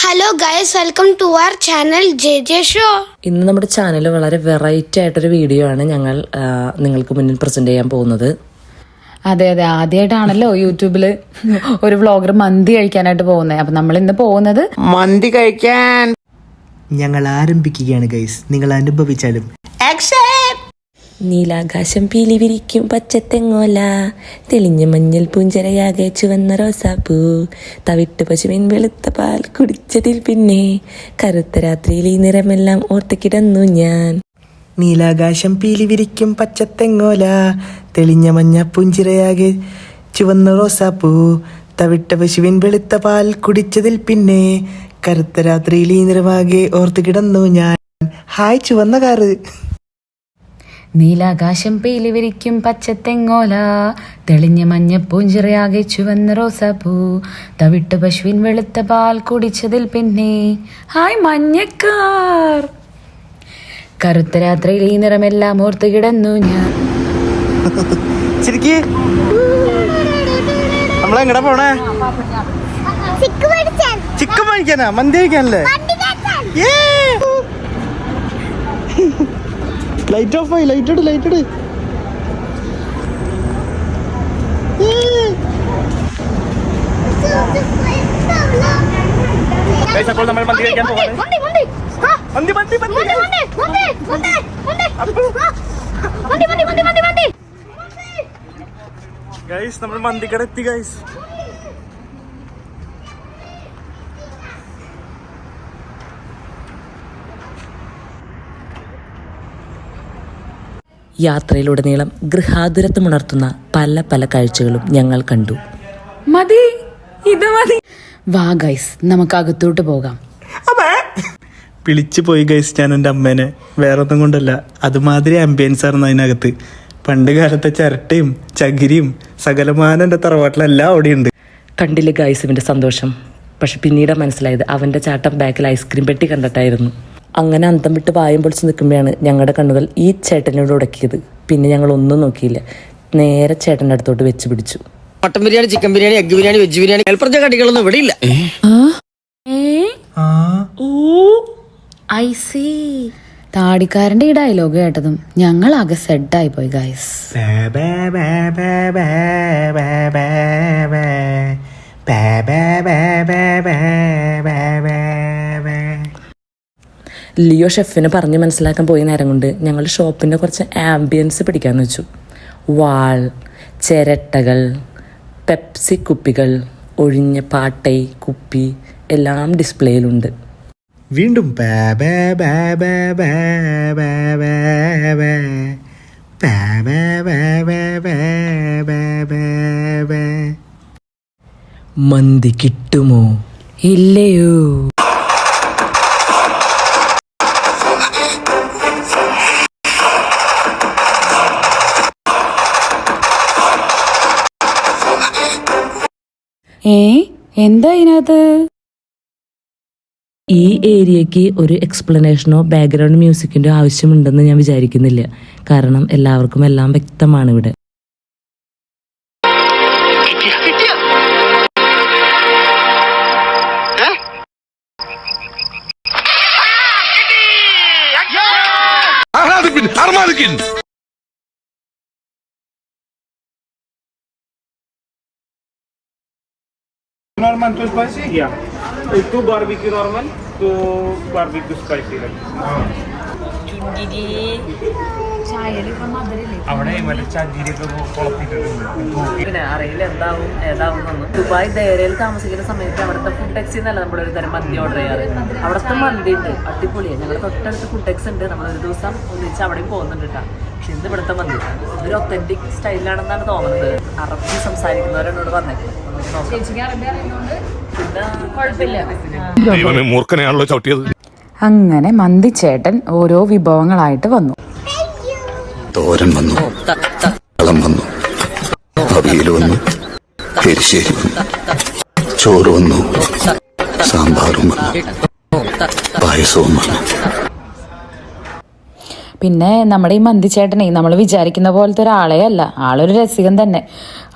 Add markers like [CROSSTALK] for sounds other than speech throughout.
Hello guys welcome to our channel J J show ഇന്ന് നമ്മുടെ channel വളരെ variety ആയിട്ടൊരു വീഡിയോ ആണ് ഞങ്ങൾ നിങ്ങൾക്ക് മുന്നിൽ പ്രസന്റ് ചെയ്യാൻ പോകുന്നത്. അതെ അതെ. ആദ്യമായിട്ടാണല്ലോ യൂട്യൂബിൽ ഒരു വ്ളോഗർ മന്തി കഴിക്കാനായിട്ട് പോകുന്നത് അപ്പൊ നമ്മൾ ഇന്ന് പോകുന്നത് മന്തി കഴിക്കാൻ. ഞങ്ങൾ ആരംഭിക്കുകയാണ് ഗൈസ് നിങ്ങൾ അനുഭവിച്ചാലും. നീലാകാശം പീലി വിരിക്കും പച്ചത്തെങ്ങോല. തെളിഞ്ഞ മഞ്ഞൾ പൂഞ്ചരയാകെ ചുവന്ന റോസാപ്പൂ. തവിട്ട് പശുവിൻ വെളുത്ത പാൽ കുടിച്ചതിൽ പിന്നെ കറുത്ത രാത്രിയിൽ ഈ നിറമെല്ലാം ഓർത്ത് കിടന്നു ഞാൻ. നീലാകാശം പീലി വിരിക്കും പച്ചത്തെങ്ങോല. തെളിഞ്ഞ മഞ്ഞ പൂഞ്ചിരയാകെ ചുവന്ന റോസാപ്പൂ. തവിട്ട പശുവിൻ വെളുത്ത പാൽ കുടിച്ചതിൽ പിന്നെ കറുത്ത രാത്രിയിൽ ഈ നിറമാകെ ഓർത്ത് കിടന്നു ഞാൻ. ഹായ് ചുവന്ന കാറ്. നീലാകാശം പീലി വിരിക്കും പച്ചത്തെങ്ങോല. തെളിഞ്ഞ മഞ്ഞ പൂഞ്ചിറയാകെ ചുവന്ന റോസാപ്പൂ. തവിട്ട് പശുവിൻ വെളുത്ത പാൽ കുടിച്ചതിൽ പിന്നെ. ഹായ് മഞ്ഞക്കാർ. കറുത്ത രാത്രിയിൽ ഈ നിറമെല്ലാം ഓർത്ത് കിടന്നു ഞാൻ. ചിക്കു നമ്മളെങ്ങടാ പോണേ? ചിക്കൻ മേടിക്കാനാ? മന്തി കഴിക്കാനല്ലേ? ലൈറ്റ് ഓഫ് ആയി ലൈറ്റ് ഇട് ലൈറ്റ് ഇട്. അപ്പോൾ നമ്മൾ മന്തി കഴിക്കാൻ പോവാണ്. മന്തി മന്തി മന്തി. ഗൈസ് നമ്മൾ മന്തിക്കട എത്തി ഗൈസ് യാത്രയിലുടനീളം ഗൃഹാതുരത്വമുണർത്തുന്ന പല പല കാഴ്ചകളും ഞങ്ങൾ കണ്ടു. മതി. ഇത് മതി. വാ ഗൈസ്. നമുക്ക് അകത്തോട്ട് പോകാം പിളിച്ചു പോയി ഗൈസ് ഞാൻ എന്റെ അമ്മേനെ. വേറെ ഒന്നും കൊണ്ടല്ല. അതുമാതിരി ആംബിയൻസ് ആയിരുന്നു അതിനകത്ത്. പണ്ട് കാലത്തെ ചിരട്ടയും ചകിരിയും സകലമാനം എന്റെ തറവാട്ടിലെല്ലാം അവിടെയുണ്ട്. കണ്ടില്ല ഗൈസുവിന്റെ സന്തോഷം? പക്ഷെ പിന്നീട് മനസ്സിലായത് അവന്റെ ചാട്ടം ബാക്കിൽ ഐസ്ക്രീം പെട്ടി കണ്ടിട്ടായിരുന്നു. അങ്ങനെ അന്തം വിട്ട് വായം പൊളിച്ച് നിൽക്കുമ്പോഴാണ് ഞങ്ങളുടെ കണ്ണുകൾ ഈ ചേട്ടനോട് ഉടക്കിയത് പിന്നെ ഞങ്ങൾ ഒന്നും നോക്കിയില്ല നേരെ ചേട്ടന്റെ അടുത്തോട്ട് വെച്ച് പിടിച്ചു mutton biryani chicken biryani egg biryani veg biryani ഏൽപ്പറഞ്ഞ കടികളൊന്നും ഇവിടെ ഇല്ല ഐ സി താടിക്കാരന്റെ ഈ ഡയലോഗ് കേട്ടതും ഞങ്ങൾ ആകെ സെഡായി പോയി ഗൈസ് ലിയോ ഷെഫിനെ പറഞ്ഞ് മനസ്സിലാക്കാൻ പോയി നേരം കൊണ്ട് ഞങ്ങൾ ഷോപ്പിന്റെ കുറച്ച് ആംബിയൻസ് പിടിക്കാമെന്ന് വെച്ചു വാൾ ചിരട്ടകൾ പെപ്സി കുപ്പികൾ ഒഴിഞ്ഞ പാട്ടൈ കുപ്പി എല്ലാം ഡിസ്പ്ലേയിലുണ്ട് വീണ്ടും മന്തി കിട്ടുമോ ഇല്ലയോ ഏ എന്താ ഇതിനകത്ത്? ഈ ഏരിയയ്ക്ക് ഒരു എക്സ്പ്ലനേഷനോ ബാക്ക്ഗ്രൗണ്ട് മ്യൂസിക്കിന്റെ ആവശ്യമുണ്ടെന്ന് ഞാൻ വിചാരിക്കുന്നില്ല. കാരണം എല്ലാവർക്കും എല്ലാം വ്യക്തമാണ് ഇവിടെ. Normal to spicy? Yeah. Uh, two barbecue normal, two barbecue spicy. Like. അവിടെ പിന്നെ അറിയില്ല എന്താവും ഏതാവുന്നൊന്നും. ദുബായ് ദേരയിൽ താമസിക്കുന്ന സമയത്ത് അവിടുത്തെ ഫുഡ് ടെക്സി എന്നല്ല നമ്മുടെ ഒരു തരം മന്തി ഓർഡർ ചെയ്യാറ്. അവിടുത്തെ മന്തി ഉണ്ട് അടിപൊളിയാണ് ഞങ്ങളുടെ തൊട്ടടുത്ത് ഫുഡ് ടെക്സ് ഉണ്ട്. നമ്മൾ ഒരു ദിവസം ഒന്നിച്ച് അവിടെയും പോകുന്നുണ്ട് കേട്ടോ. പക്ഷെ ഇന്ന് ഇവിടുത്തെ മന്തി ഒരു ഒത്തന്റിക് സ്റ്റൈലാണെന്നാണ് തോന്നുന്നത്. അറബി സംസാരിക്കുന്നവരാണ് ഇവിടെ വന്നേക്കുന്നത്. സംസാരിക്കുന്നവരെന്നോട് പറഞ്ഞേക്കുന്നത് പിന്നെ കുഴപ്പമില്ല. മൂർഖനെയാണല്ലോ ചവിട്ടിയത്. അങ്ങനെ മന്തിച്ചേട്ടൻ ഓരോ വിഭവങ്ങളായിട്ട് വന്നു. തോരൻ വന്നു. വളം വന്നു. അവിയൽ വന്നു. എരിശ്ശേരി വന്നു. ചോറ് വന്നു. സാമ്പാറും വന്നു. പായസവും വന്നു. പിന്നെ നമ്മുടെ ഈ മന്തിച്ചേട്ടനെ നമ്മൾ വിചാരിക്കുന്ന പോലത്തെ ഒരാളെ അല്ല. ആളൊരു രസികൻ തന്നെ.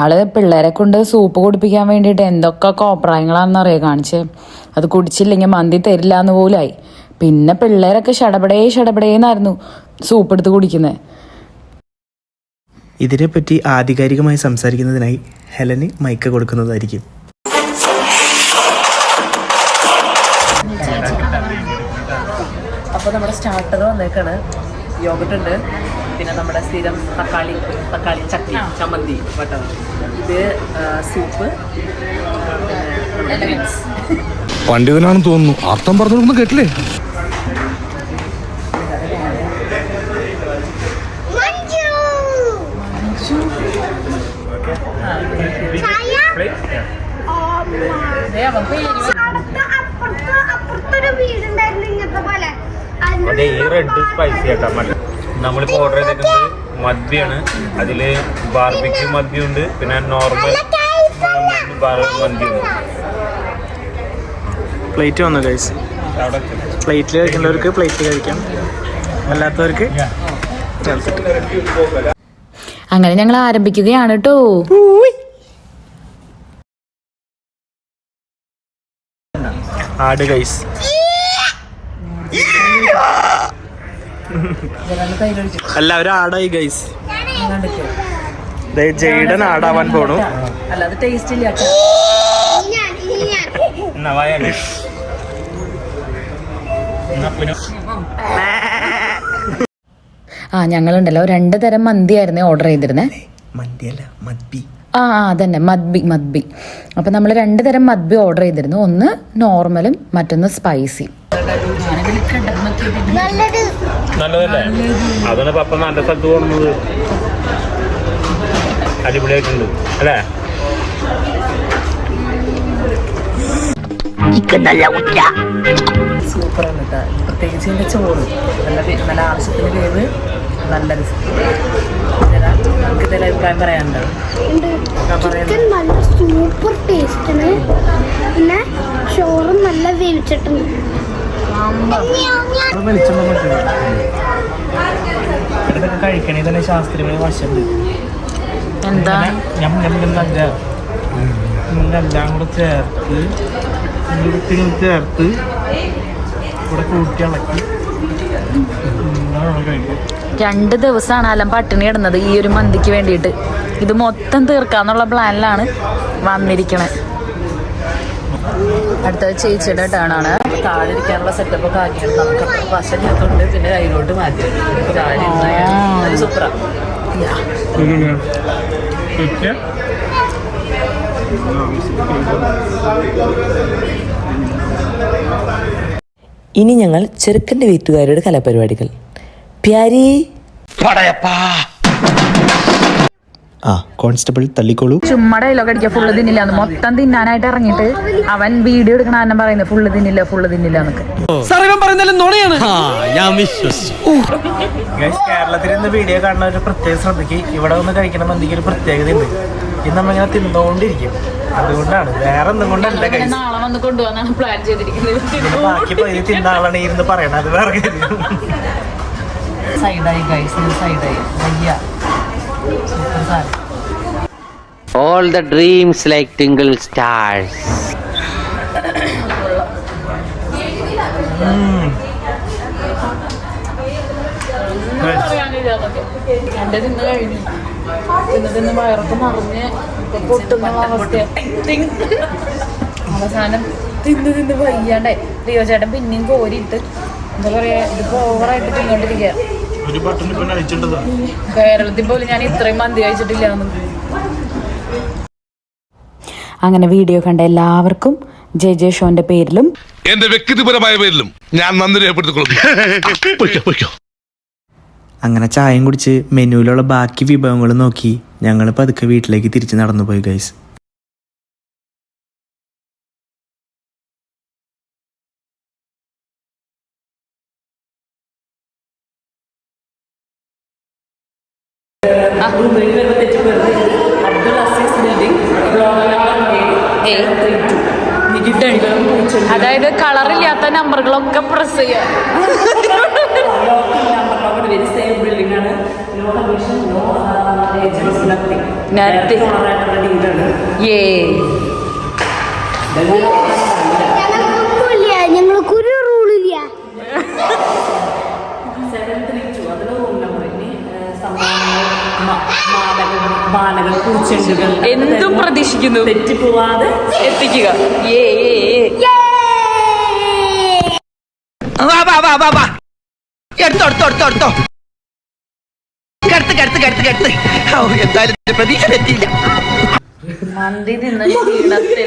ആൾ പിള്ളേരെ കൊണ്ട് സൂപ്പ് കുടിപ്പിക്കാൻ വേണ്ടിയിട്ട് എന്തൊക്കെ കോപ്രായങ്ങളാണെന്ന് അറിയാം കാണിച്ച്? അത് കുടിച്ചില്ലെങ്കിൽ മന്തി തരില്ല എന്ന് പോലായി. പിന്നെ പിള്ളേരൊക്കെ ഷടപടേ ഷടപടേന്നായിരുന്നു സൂപ്പ് എടുത്ത് കുടിക്കുന്നത് ഇതിനെപ്പറ്റി ആധികാരികമായി സംസാരിക്കുന്നതിനായി ഹെലന് മൈക്ക് കൊടുക്കുന്നതായിരിക്കും. അപ്പോൾ നമ്മുടെ സ്റ്റാർട്ടർ വന്നേക്കാണ്. യോഗട്ട് ഉണ്ട് പിന്നെ നമ്മുടെ സ്ഥിരം തക്കാളി തക്കാളി ചട്ടി ചമ്മന്തി വട്ടർ ഇത് സൂപ്പ് പണ്ഡിതനാണ്. പണ്ഡിതനാണെന്ന് തോന്നുന്നു. അർത്ഥം പറഞ്ഞു കേട്ടില്ലേ? അപ്പുറത്തൊരു വീടുണ്ടായിരുന്നു ഇങ്ങനത്തെ പോലെ. അതെ ഈ റെഡ് സ്പൈസി ആട്ടാ മട്ടൻ നമ്മളിപ്പോൾ ഓർഡർ ചെയ്തിട്ടുണ്ട് മദ്യാണ് അതിൽ ബാർബിക്യൂ മദ്യമുണ്ട്. പിന്നെ നോർമൽ മന്തിയുണ്ട് പ്ലേറ്റ് വന്നു ഗൈസ് പ്ലേറ്റിൽ കഴിക്കുന്നവർക്ക് പ്ലേറ്റ് കഴിക്കാം. അല്ലാത്തവർക്ക് അങ്ങനെ ഞങ്ങൾ ആരംഭിക്കുകയാണ് കേട്ടോ ആട് ഗൈസ് ജനലിൽ ഒരു ആടായി ഗൈസ് ജെയ്ഡൻ ആടാവാൻ പോണു. അല്ല ടേസ്റ്റ് ഇല്ല ആ ഞങ്ങളുണ്ടല്ലോ. രണ്ട് തരം മന്തിയായിരുന്നേ ഓർഡർ ചെയ്തിരുന്നേ. മന്തിയല്ല മദ്ബി ആ ആ അതന്നെ. മദ്ബി മദ്ബി. അപ്പം നമ്മൾ രണ്ട് തരം മദ്ബി ഓർഡർ ചെയ്തിരുന്നു. ഒന്ന് നോർമലും മറ്റൊന്ന് സ്പൈസി നല്ലത് നല്ലതല്ലേ? അതാണ് പപ്പ നല്ല സ്ഥലത്ത് പോകുന്നത് അടിപൊളിയായിട്ടുണ്ട്. അല്ലേ? സൂപ്പറാണ് കേട്ടോ പ്രത്യേകിച്ച് ചോറ്. നല്ല നല്ല ആവശ്യത്തിന് വേവ് നല്ല നമുക്ക് ഇതിൽ അഭിപ്രായം പറയാനുണ്ടോ? ചിക്കൻ നല്ല സൂപ്പർ ടേസ്റ്റാണ് പിന്നെ ചോറും നല്ല വേവിച്ചിട്ടുണ്ട്. കഴിക്കണേ തന്നെ ശാസ്ത്രീയമായ വശമുണ്ട്. എന്താ? ഇതെല്ലാം കൂടെ ചേർത്ത് ഇങ്ങനെ ചേർത്ത് കൂടെ കൂട്ടി ഇളക്കി. കഴിക്കും. രണ്ട് ദിവസമാണ് അലം പട്ടിണി ഇടുന്നത് ഈ ഒരു മന്തിക്ക് വേണ്ടിയിട്ട്. ഇത് മൊത്തം തീർക്കാന്നുള്ള പ്ലാനിലാണ് വന്നിരിക്കണേ. അടുത്തത് ചേച്ചിയുടെ ടേണാണ് താഴെ ഇനി ഞങ്ങൾ ചെറുക്കന്റെ വീട്ടുകാരുടെ കലാപരിപാടികൾ. പ്യാരി. ആ കോൺസ്റ്റബിൾ തള്ളിക്കോളൂ. ചുമ്മാ ഡയലോഗ് അടിക്കുക ഫുള്ള് തിന്നില്ല എന്ന് മൊത്തം തിന്നാനായിട്ട് ഇറങ്ങിയിട്ട് അവൻ വീഡിയോ എടുക്കണ തന്നെ പറയുന്നത് ഫുള്ള് തിന്നില്ല ഫുള്ള് തിന്നില്ല എന്നൊക്കെ. കേരളത്തിൽ നിന്ന് വീഡിയോ കാണുന്ന ഒരു പ്രത്യേക ശ്രദ്ധയ്ക്ക് ഇവിടെ ഒന്ന് കഴിക്കണം എന്തെങ്കിലും ഒരു പ്രത്യേകതയുണ്ട്. ഇന്ന് നമ്മളിങ്ങനെ തിന്നുകൊണ്ടിരിക്കും. അതുകൊണ്ടാണ് വേറെ ഒന്നും കൊണ്ടല്ല നാളെ വന്ന് കൊണ്ടുപോകാനാണ് പ്ലാൻ ചെയ്തിരിക്കുന്നത്. ബാക്കി പോയി തിന്ന ആളാണ് ഇരുന്ന് പറയണത് വേറെ കാര്യം. സൈഡായി ഗൈസ് സൈഡായി വയ്യ. സൂപ്പർ സാധനം. All the dreams like twinkle stars എന്റെ തിന്ന് കഴിഞ്ഞു തിന്ന് തിന്ന് വയറൊക്കെ നിറഞ്ഞ് പൊട്ടുന്ന അവസ്ഥ അവസാനം തിന്ന് തിന്ന് വയ്യാണ്ടേ ലിയോ ചേട്ടൻ പിന്നെയും കോരിയിട്ട് എന്താ പറയാ ഇതിപ്പോ ഓവറായിട്ട് തിന്നോണ്ടിരിക്കുക ഒരു ബട്ടൺ ഇപ്പം അടിച്ചിട്ടതാ കേരളത്തിൽ പോലും ഞാൻ ഇത്രയും മന്തി കഴിച്ചിട്ടില്ല അങ്ങനെ വീഡിയോ കണ്ട എല്ലാവർക്കും ജെ ജെ ഷോന്റെ പേരിലും എന്റെ വ്യക്തിപരമായ പേരിലും ഞാൻ നന്ദി രേഖപ്പെടുത്തിക്കൊള്ളുന്നു. [LAUGHS] അങ്ങനെ ചായയും കുടിച്ച് മെനുവിലുള്ള ബാക്കി വിഭവങ്ങൾ നോക്കി ഞങ്ങൾ പതുക്കെ വീട്ടിലേക്ക് തിരിച്ച് നടന്നു പോയി ഗൈസ് റൂമിലേക്ക് വരുമ്പോൾ തെറ്റിപ്പോയത് അബ്ദുൾ അസീസ് ബിൽഡിംഗ് അതായത് കളറില്ലാത്ത നമ്പറുകളൊക്കെ പ്രസ് ചെയ്യാം. നത്തിങ് ഏ എന്തും പ്രതീക്ഷിക്കുന്നു. തെറ്റിപ്പോവാതെ എത്തിക്കുക. വാ വാ വാ വാ വാ. എടുത്തോ എടുത്തോ എടുത്തോ എടുത്തോ. കടുത്ത് കടുത്ത് കടുത്ത് കടുത്ത്. ഓ എന്തായാലും ഇതിന്റെ പ്രതീക്ഷ തെറ്റിയില്ല. മന്തി തിന്ന ക്ഷീണത്തിൽ